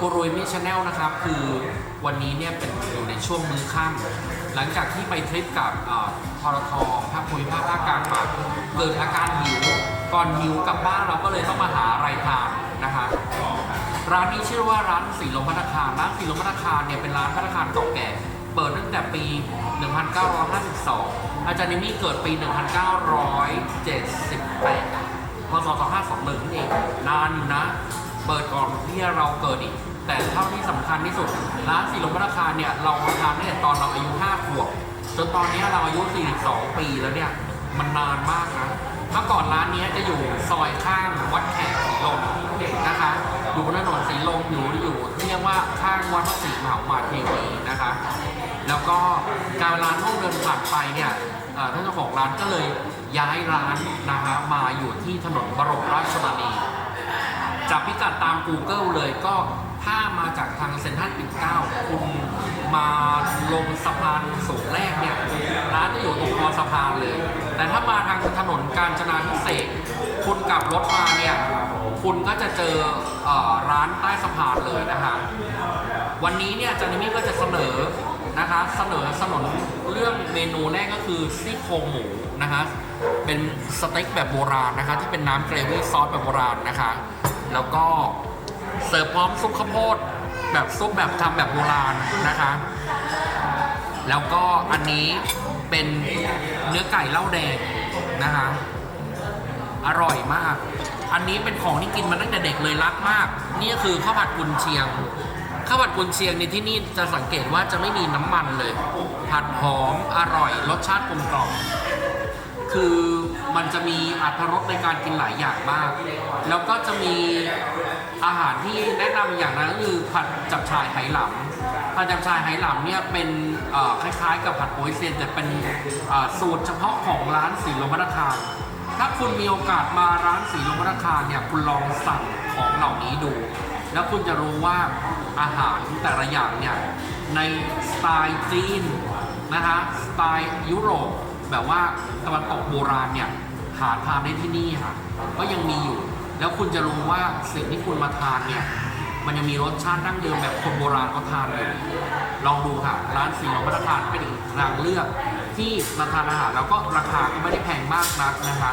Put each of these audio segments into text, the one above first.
กูรุยมิชแนลนะครับ คือวันนี้เนี่ยเป็นอยู่ในช่วงมื้อค่ำหลังจากที่ไปทริปกับเอ่อทรทภาคภูมิภาคภาคกลางมาเกิดอาการหิวก่อนหิวกลับบ้านเราก็เลยต้องมาหาอะไรทานนะคะร้านนี้ชื่อว่าร้านสีลมพัฒนาคารร้านสีลมพัฒนาคารเนี่ยเป็นร้านพัฒนาคารเก่าแก่ เปิดตั้งแต่ปี 1952 อาจารย์นิมี่เกิดปี 1978พศ2521นั่นเองนานอยู่นะ เปิดก่อนที่เราเกิดอีก แต่เท่าที่สำคัญที่สุด ร้านสีลมพัฒนาคารเนี่ย เราทานตั้งแต่ตอนเราอายุ 5 ขวบ จนตอนนี้เราอายุ 42 ปีแล้วเนี่ย มันนานมากนะเมื่อก่อนร้านนี้จะอยู่ซอยข้างวัดแขกสีลมนะคะอยู่บนถนนสีลมอยู่อยู่เรียกว่าข้างวัดพระศรีมหาอุมาเทวีนะคะ แล้วก็การร้านห้องเดินผ่านไปเนี่ยท่านเจ้าของร้านก็เลยย้ายร้านนะคะมาอยู่ที่ถนนบรมราชชนนี จับพิกัดตาม Google เลยก็ถ้ามาจากทางเซ็นทรัลปิ่นเกล้าคุณมาลงสะพานสูงแรกเนี่ยร้านจะอยู่ตรงคอสะพานเลย แต่ถ้ามาทางถนนกาญจนาพิเศษคุณกลับรถมาเนี่ยคุณก็จะเจออร้านใต้สะพานเลยนะคะวันนี้เนี่ยจานิมิก็จะเสนอนะคะเสนอสนนเรื่องเมนูแรกก็คือซี่โครงหมูนะคะเป็นสเต็กแบบโบราณนะคะที่เป็นน้ำเกรวี่ซอสแบบโบราณนะคะ แล้วก็เสิร์ฟพร้อมซุปข้าวโพดแบบซุปแบบทำแบบโบราณนะคะ แล้วก็อันนี้เป็นเนื้อไก่เหล้าแดงนะคะ อร่อยมาก อันนี้เป็นของที่กินมาตั้งแต่เด็กเลยรักมาก นี่ก็คือข้าวผัดกุนเชียง ข้าวผัดกุนเชียงในที่นี่จะสังเกตว่าจะไม่มีน้ำมันเลย ผัดหอมอร่อยรสชาติกลมกล่อมคือ มันจะมีอัตรสในการกินหลายอย่างมาก แล้วก็จะมีอาหารที่แนะนำอย่างนั้นก็คือผัดจับชายไหหลำผัดจับชายไหหลำเนี่ยเป็นเอ่อคล้ายๆ กับผัดโป๊ยเซียนแต่เป็นเอ่อสูตรเฉพาะของร้านสีลมพัฒนาคาร ถ้าคุณมีโอกาสมาร้านสีลมพัฒนาคารเนี่ยคุณลองสั่งของเหล่านี้ดู แล้วคุณจะรู้ว่าอาหารแต่ละอย่างเนี่ยในสไตล์จีนนะคะสไตล์ยุโรป แบบว่าตะวันตกโบราณเนี่ยหาทานได้ที่นี่ค่ะก็ยังมีอยู่ แล้วคุณจะรู้ว่าสิ่งที่คุณมาทานเนี่ยมันยังมีรสชาติดั้งเดิมแบบคนโบราณเขาทานอยู่ลองดูค่ะร้านสีลมพัฒนาคารเป็นอีกทางเลือกที่มาทานอาหารแล้วก็ราคาก็ไม่ได้แพงมากนักนะคะ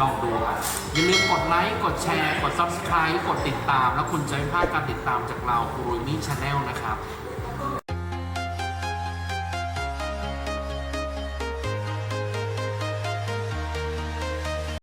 ลองดูค่ะอย่าลืมกดไลค์ กดแชร์ กด subscribe กดติดตาม แล้วคุณจะไม่พลาดการติดตามจากเราคูรุยมี่ชาแนลนะครับ